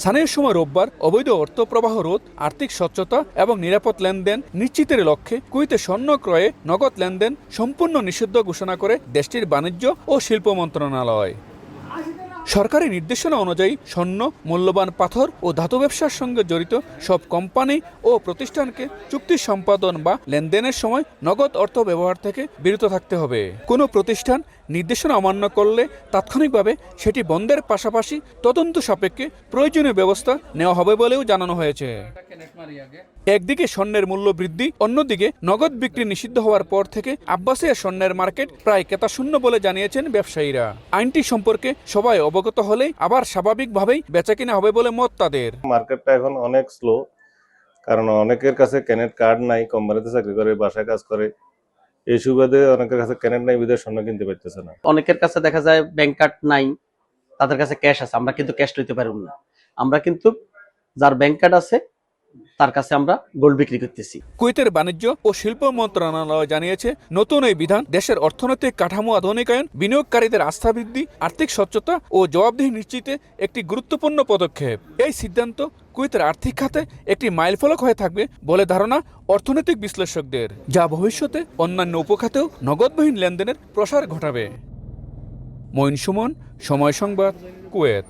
স্থানীয় সময় রোববার অবৈধ অর্থ প্রবাহ রোধ, আর্থিক স্বচ্ছতা এবং নিরাপদ লেনদেন নিশ্চিতের লক্ষ্যে কুইতে স্বর্ণ ক্রয়ে নগদ লেনদেন সম্পূর্ণ নিষিদ্ধ ঘোষণা করে দেশটির বাণিজ্য ও শিল্প মন্ত্রণালয়। সরকারি নির্দেশনা অনুযায়ী স্বর্ণ, মূল্যবান পাথর ও ধাতু ব্যবসার সঙ্গে জড়িত সব কোম্পানি ও প্রতিষ্ঠানকে চুক্তি সম্পাদন বা লেনদেনের সময় নগদ অর্থ ব্যবহার থেকে বিরত থাকতে হবে। কোনো প্রতিষ্ঠান নির্দেশনা অমান্য করলে তাৎক্ষণিকভাবে সেটি বন্ধের পাশাপাশি তদন্ত সাপেক্ষে প্রয়োজনীয় ব্যবস্থা নেওয়া হবে বলেও জানানো হয়েছে। একদিকে স্বর্ণের মূল্য বৃদ্ধি, অন্যদিকে নগদ বিক্রি নিষিদ্ধ হওয়ার পর থেকে আব্বাসিয়া স্বর্ণের মার্কেট প্রায় ক্রেতাশূন্য বলে জানিয়েছেন ব্যবসায়ীরা। আইনটি সম্পর্কে সবাই অবগত হলেই আবার স্বাভাবিকভাবেই বেচাকেনা হবে বলে মত তাদের। মার্কেটটা এখন অনেক স্লো কারণ অনেকের কাছে ক্যানেট কার্ড নাই কোম্পানিতে চাকরি করে বাসায় কাজ করে। এই সুবাদে অনেকের কাছে ক্যানেট নাই বিদেশ স্বর্ণ কিনতে পারতেছে না। অনেকের কাছে দেখা যায় ব্যাংক কার্ড নাই তাদের কাছে ক্যাশ আছে আমরা কিন্তু ক্যাশ লইতে পারব না। আমরা কিন্তু যার ব্যাংক কার্ড আছে তার কাছে আমরা গোল্ড বিক্রি করতেছি। কুয়েতের বাণিজ্য ও শিল্প মন্ত্রণালয় জানিয়েছে, নতুন এই বিধান দেশের অর্থনৈতিক কাঠামো আধুনিকায়ন, বিনিয়োগকারীদের আস্থা বৃদ্ধি, আর্থিক স্বচ্ছতা ও জবাবদিহি নিশ্চিতে একটি গুরুত্বপূর্ণ পদক্ষেপ। এই সিদ্ধান্ত কুয়েতের আর্থিক খাতে একটি মাইলফলক হয়ে থাকবে বলে ধারণা অর্থনৈতিক বিশ্লেষকদের। যা ভবিষ্যতে অন্যান্য উপখাতেও নগদবিহীন লেনদেনের প্রসার ঘটাবে। মঈন সুমন, সময় সংবাদ, কুয়েত।